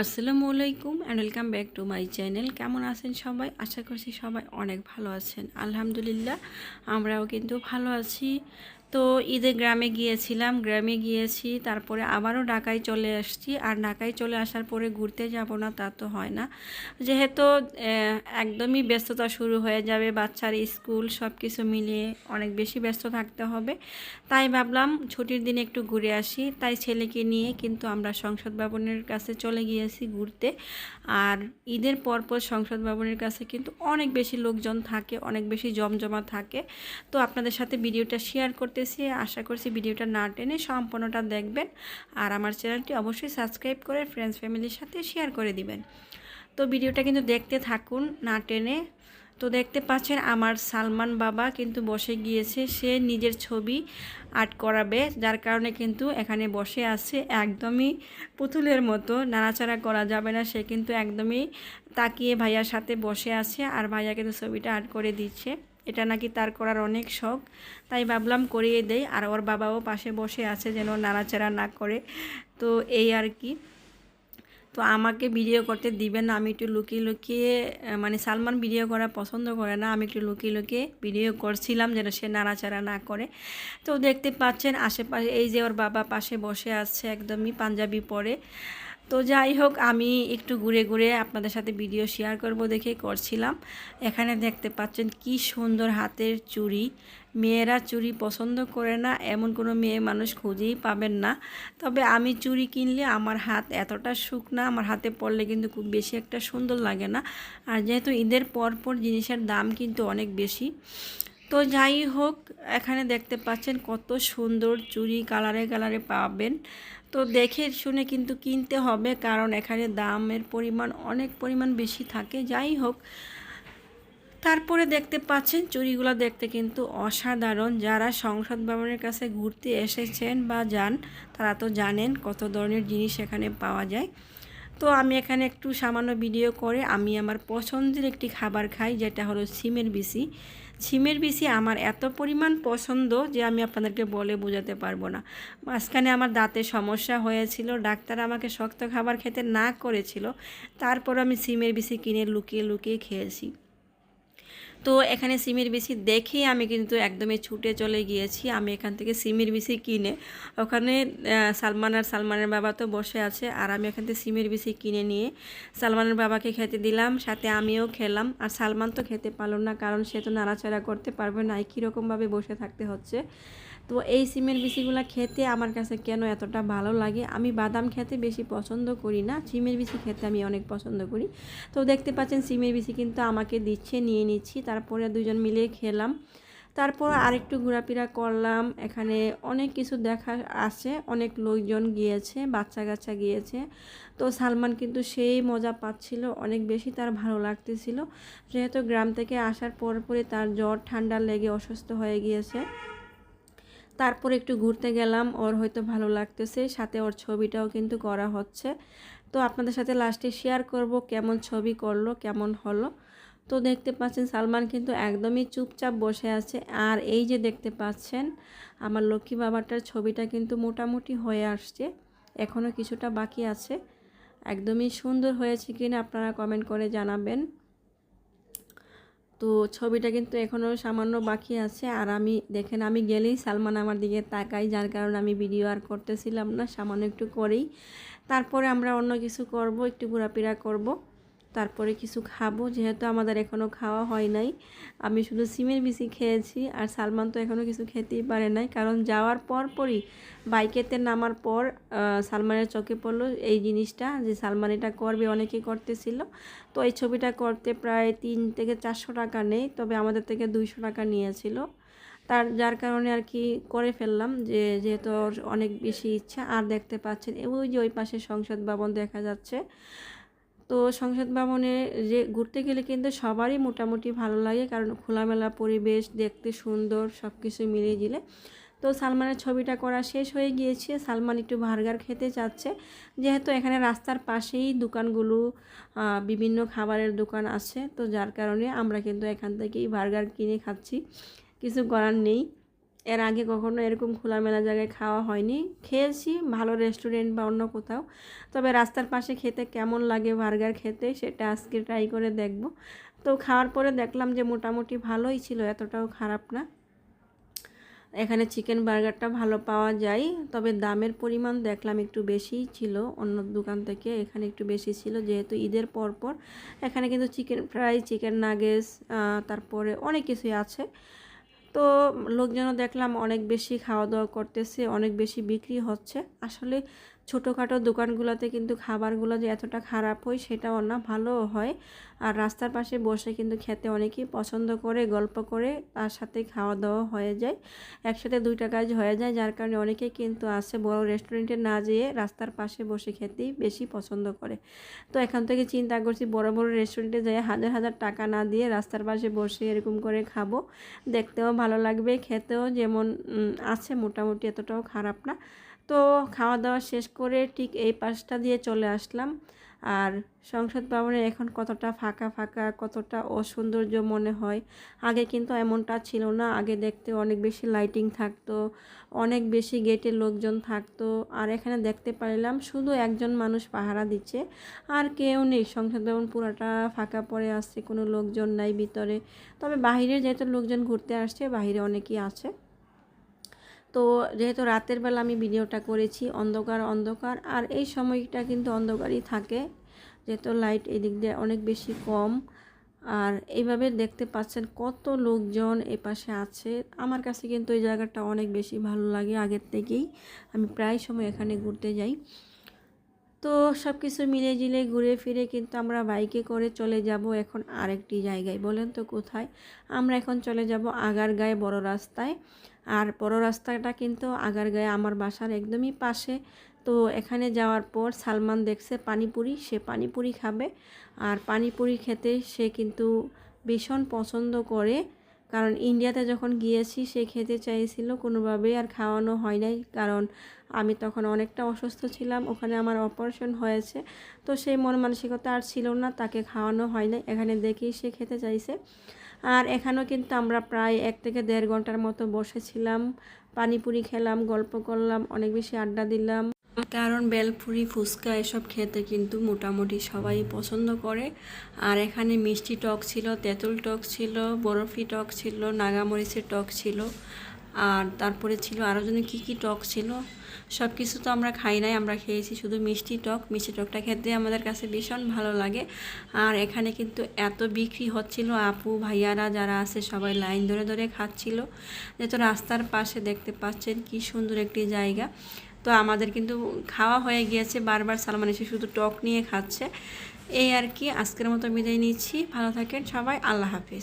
আসসালামু আলাইকুম and welcome back to my channel কেমন আছেন সবাই? আশা করছি সবাই অনেক ভালো আছেন। আলহামদুলিল্লাহ, আমরাও কিন্তু ভালো আছি। তো ঈদে গ্রামে গিয়েছিলাম, গ্রামে গিয়েছি, তারপরে আবারও ঢাকায় চলে আসছি। আর ঢাকায় চলে আসার পরে ঘুরতে যাব না, তা তো হয় না। যেহেতু একদমই ব্যস্ততা শুরু হয়ে যাবে, বাচ্চার স্কুল সব কিছু মিলিয়ে অনেক বেশি ব্যস্ত থাকতে হবে। তাই ভাবলাম ছুটির দিনে একটু ঘুরে আসি। তাই ছেলেকে নিয়ে কিন্তু আমরা সংসদ ভবনের কাছে চলে গিয়েছি ঘুরতে। আর ঈদের পরপর সংসদ ভবনের কাছে কিন্তু অনেক বেশি লোকজন থাকে, অনেক বেশি জমজমা থাকে। তো আপনাদের সাথে ভিডিওটা শেয়ার করতেছি। আশা করছি ভিডিওটা না টেনে সম্পূর্ণটা দেখবেন। আর আমার চ্যানেলটি অবশ্যই সাবস্ক্রাইব করে ফ্রেন্ডস ফ্যামিলির সাথে শেয়ার করে দিবেন। তো ভিডিওটা কিন্তু দেখতে থাকুন, না টেনে। তো দেখতে পাচ্ছেন আমার সালমান বাবা কিন্তু বসে গিয়েছে। সে নিজের ছবি আর্ট করাবে, যার কারণে কিন্তু এখানে বসে আছে একদমই পুতুলের মতো। নাড়াচাড়া করা যাবে না, সে কিন্তু একদমই তাকিয়ে ভাইয়ার সাথে বসে আছে। আর ভাইয়া কিন্তু ছবিটা আর্ট করে দিচ্ছে। এটা নাকি তার করার অনেক শখ। তাই ভাবলাম করিয়ে দেই আর ওর বাবাও পাশে বসে আছে যেন নাড়াচাড়া না করে। তো এই আর কি। তো আমাকে ভিডিও করতে দিবেন না, আমি একটু লুকিয়ে লুকিয়ে মানে সালমান ভিডিও করা পছন্দ করে না, আমি একটু লুকিয়ে লুকিয়ে ভিডিও করছিলাম যেন সে নাড়াচাড়া না করে। তো দেখতে পাচ্ছেন আশেপাশে, এই যে ওর বাবা পাশে বসে আছে, একদমই পাঞ্জাবি পরে। তো যাই হোক, আমি একটু ঘুরে ঘুরে আপনাদের সাথে ভিডিও শেয়ার করব দেখে করছিলাম। এখানে দেখতে পাচ্ছেন কি সুন্দর হাতের চুড়ি। মেয়েরা চুড়ি পছন্দ করে না, এমন কোনো মেয়ে মানুষ খুঁজেই পাবেন না। তবে আমি চুড়ি কিনলে আমার হাত এতটা শুকনা, আমার হাতে পড়লে কিন্তু খুব বেশি একটা সুন্দর লাগে না। আর যেহেতু ঈদের পর পর জিনিসের দাম কিন্তু অনেক বেশি। তো যাই হোক, এখানে দেখতে পাচ্ছেন কত সুন্দর চুড়ি কালারে কালারে পাবেন। তো দেখে শুনে কিন্তু কিনতে হবে, কারণ এখানে দামের পরিমাণ অনেক পরিমাণ বেশি থাকে। যাই হোক, তারপরে দেখতে পাচ্ছেন চুরিগুলো দেখতে কিন্তু অসাধারণ। যারা সংসদ ভবনের কাছে ঘুরতে এসেছেন বা যান, তারা তো জানেন কত ধরনের জিনিস এখানে পাওয়া যায়। তো আমি এখানে একটু সামান্য ভিডিও করে আমি আমার পছন্দের একটি খাবার খাই, যেটা হলো সিমের বিসি সিমের বিষি আমার এত পরিমাণ পছন্দ যে আমি আপনাদেরকে বলে বোঝাতে পারব না। মাঝখানে আমার দাঁতে সমস্যা হয়েছিল, ডাক্তার আমাকে শক্ত খাবার খেতে না করেছিল তারপর আমি সিমের বিষি কিনে লুকিয়ে লুকিয়ে খেয়েছি। তো এখানে সিমের বিসি দেখেই আমি কিন্তু একদমই ছুটে চলে গিয়েছি। আমি এখান থেকে সিমের বিসি কিনে, ওখানে সালমান আর সালমানের বাবা তো বসে আছে। আর আমি এখান থেকে সিমের বিসি কিনে নিয়ে সালমানের বাবাকে খেতে দিলাম, সাথে আমিও খেলাম। আর সালমান তো খেতে পারল না, কারণ সে তো নাড়াচাড়া করতে পারবে না। কীরকমভাবে বসে থাকতে হচ্ছে? তো এই সিমের বিচিগুলো খেতে আমার কাছে কেন এতটা ভালো লাগে? আমি বাদাম খেতে বেশি পছন্দ করি না, সিমের বিচি খেতে আমি অনেক পছন্দ করি। তো দেখতে পাচ্ছেন সিমের বিচি কিন্তু আমাকে দিচ্ছে, নিয়ে নিচ্ছি। তারপরে দুজন মিলে খেলাম। তারপর আরেকটু ঘোরাফেরা করলাম। এখানে অনেক কিছু দেখা আছে, অনেক লোকজন গিয়েছে, বাচ্চা কাচ্চা গিয়েছে। তো সালমান কিন্তু সেই মজা পাচ্ছিল, অনেক বেশি তার ভালো লাগতেছিল। যেহেতু গ্রাম থেকে আসার পর পরে তার জ্বর, ঠান্ডা লেগে অসুস্থ হয়ে গিয়েছে। তারপর একটু ঘুরতে গেলাম, ওর হয়তো ভালো লাগতেছে, সাথে ওর ছবিটাও কিন্তু করা হচ্ছে। তো আপনাদের সাথে লাস্টে শেয়ার করব কেমন ছবি করল, কেমন হলো। তো দেখতে পাচ্ছেন সালমান কিন্তু একদমই চুপচাপ বসে আছে। আর এই যে দেখতে পাচ্ছেন, আমার লক্ষ্মী বাবাটার ছবিটা কিন্তু মোটামুটি হয়ে আসছে এখনও কিছুটা বাকি আছে। একদমই সুন্দর হয়েছে কিনা আপনারা কমেন্ট করে জানাবেন। তো ছবিটা কিন্তু এখনও সামান্য বাকি আছে। আর আমি, দেখেন আমি গেলেই সালমান আমার দিকে তাকাই যার কারণে আমি ভিডিও আর করতেছিলাম না, সামান্য একটু করেই। তারপরে আমরা অন্য কিছু করব, একটু ঘোরাফেরা করব। তারপরে কিছু খাব, যেহেতু আমাদের এখনও খাওয়া হয় নাই। আমি শুধু সিমের বিচি খেয়েছি আর সালমান তো এখনও কিছু খেতেই পারে নাই। কারণ যাওয়ার পর পরই বাইকেতে নামার পর সালমানের চোখে পড়ল এই জিনিসটা যে সালমান এটা করবে অনেকেই করতেছিল। তো এই ছবিটা করতে প্রায় তিন থেকে চারশো টাকা নেই, তবে আমাদের থেকে দুইশো টাকা নিয়েছিল। তার, যার কারণে আর কি করে ফেললাম যে যেহেতু অনেক বেশি ইচ্ছা, আর দেখতে পাচ্ছেন, ওই যে ওই পাশে সংসদ ভবন দেখা যাচ্ছে। তো সংসদ ভবনে যে ঘুরতে গেলে কিন্তু সবারই মোটামুটি ভালো লাগে, কারণ খোলামেলা পরিবেশ, দেখতে সুন্দর সব কিছু মিলিয়ে দিলে। তো সালমানের ছবিটা করা শেষ হয়ে গিয়েছে। সালমান একটু বার্গার খেতে চাচ্ছে। যেহেতু এখানে রাস্তার পাশেই দোকানগুলো বিভিন্ন খাবারের দোকান আছে, তো যার কারণে আমরা কিন্তু এখান থেকেই বার্গার কিনে খাচ্ছি। কিছু করার নেই। এর আগে কখনো এরকম খোলামেলা জায়গায় খাওয়া হয়নি। খেয়েছি, ভালো রেস্টুরেন্ট বা অন্য কোথাও। তবে রাস্তার পাশে খেতে কেমন লাগে বার্গার খেতে সেটা আজকে ট্রাই করে দেখব। তো খাওয়ার পরে দেখলাম যে মোটামুটি ভালোই ছিল, এতটাও খারাপ না। এখানে চিকেন বার্গারটা ভালো পাওয়া যায়, তবে দামের পরিমাণ দেখলাম একটু বেশিই ছিল। অন্য দোকান থেকে এখানে একটু বেশি ছিল, যেহেতু ঈদের পর পর এখানে কিন্তু চিকেন ফ্রাই চিকেন নাগেস তারপরে অনেক কিছুই আছে। তো লোকজনও দেখলাম অনেক বেশি খাওয়া দাওয়া করতেছে অনেক বেশি বিক্রি হচ্ছে। আসলে ছোটোখাটো দোকানগুলোতে কিন্তু খাবারগুলো যে এতটা খারাপ হয় সেটাও না, ভালোও হয়। আর রাস্তার পাশে বসে কিন্তু খেতে অনেকেই পছন্দ করে, গল্প করে, তার সাথে খাওয়া দাওয়া হয়ে যায়। একসাথে দুইটা কাজ হয়ে যায়, যার কারণে অনেকেই কিন্তু আসে বড় রেস্টুরেন্টে না যেয়ে রাস্তার পাশে বসে খেতেই বেশি পছন্দ করে। তো এখান থেকে চিন্তা করছি বড় বড় রেস্টুরেন্টে যেয়ে হাজার হাজার টাকা না দিয়ে রাস্তার পাশে বসে এরকম করে খাব। দেখতেও ভালো লাগবে, খেতেও যেমন আছে মোটামুটি, এতটাও খারাপ না। তো খাওয়া দাওয়া শেষ করে ঠিক এই পাশটা দিয়ে চলে আসলাম। আর সংসদ ভবনে এখন কতটা ফাঁকা ফাঁকা, কতটা অসৌন্দর্য মনে হয়, আগে কিন্তু এমনটা ছিল না। আগে দেখতে অনেক বেশি লাইটিং থাকতো, অনেক বেশি গেটে লোকজন থাকতো। আর এখানে দেখতে পারলাম শুধু একজন মানুষ পাহারা দিচ্ছে। আর কেউ নেই, সংসদ ভবন পুরোটা ফাঁকা পড়ে আসছে, কোনো লোকজন নাই ভিতরে। তবে বাহিরে যেহেতু লোকজন ঘুরতে আসছে, বাহিরে অনেকেই আছে। তো যেহেতু রাতের বেলা আমি ভিডিওটা করেছি, অন্ধকার অন্ধকার, আর এই সময়টা কিন্তু অন্ধকারই থাকে, যেহেতু লাইট এদিক দিয়ে অনেক বেশি কম। আর এইভাবে দেখতে পাচ্ছেন কত লোকজন এপাশে পাশে আছে। আমার কাছে কিন্তু এই জায়গাটা অনেক বেশি ভালো লাগে আগের থেকেই। আমি প্রায় সময় এখানে ঘুরতে যাই। তো সব কিছু মিলে জিলে ঘুরে ফিরে কিন্তু আমরা বাইকে করে চলে যাব এখন আরেকটি জায়গায়। বলেন তো কোথায়? আমরা এখন চলে যাব আগারগাঁয়ে বড় রাস্তায়। আর বড় রাস্তাটা কিন্তু আগারগাঁয়ে আমার বাসার একদমই পাশে। তো এখানে যাওয়ার পর সালমান দেখছে পানিপুরি, সে পানিপুরি খাবে। আর পানিপুরি খেতে সে কিন্তু ভীষণ পছন্দ করে। কারণ ইন্ডিয়াতে যখন গিয়েছি, সে খেতে চাইছিল কোনোভাবেই আর খাওয়ানো হয় নাই। কারণ আমি তখন অনেকটা অসুস্থ ছিলাম, ওখানে আমার অপারেশন হয়েছে। তো সেই মন মানসিকতা আর ছিল না, তাকে খাওয়ানো হয় নাই। এখানে দেখেই সে খেতে চাইছে। আর এখানেও কিন্তু আমরা প্রায় এক থেকে দেড় ঘণ্টার মতো বসেছিলাম, পানিপুরি খেলাম, গল্প করলাম, অনেক বেশি আড্ডা দিলাম। কারণ বেলপুরি, ফুচকা এসব খেতে কিন্তু মোটামুটি সবাই পছন্দ করে। আর এখানে মিষ্টি টক ছিল, তেঁতুল টক ছিল, বরফি টক ছিল, নাগামরিচের টক ছিল। আর তারপরে ছিল আরও যেন কী কী টক ছিল সব কিছু তো আমরা খাই নাই, আমরা খেয়েছি শুধু মিষ্টি টক। মিষ্টি টকটা খেতে আমাদের কাছে ভীষণ ভালো লাগে। আর এখানে কিন্তু এত বিক্রি হচ্ছিল, আপু, ভাইয়ারা যারা আছে সবাই লাইন ধরে ধরে খাচ্ছিল। যেহেতু রাস্তার পাশে দেখতে পাচ্ছেন কি সুন্দর একটি জায়গা। তো আমাদের কিন্তু খাওয়া হয়ে গিয়েছে, বারবার সালমান এসে শুধু টক নিয়ে খাচ্ছে। এই আর কি, আজকের মতো বিদায় নিচ্ছি। ভালো থাকেন সবাই, আল্লাহ হাফিজ।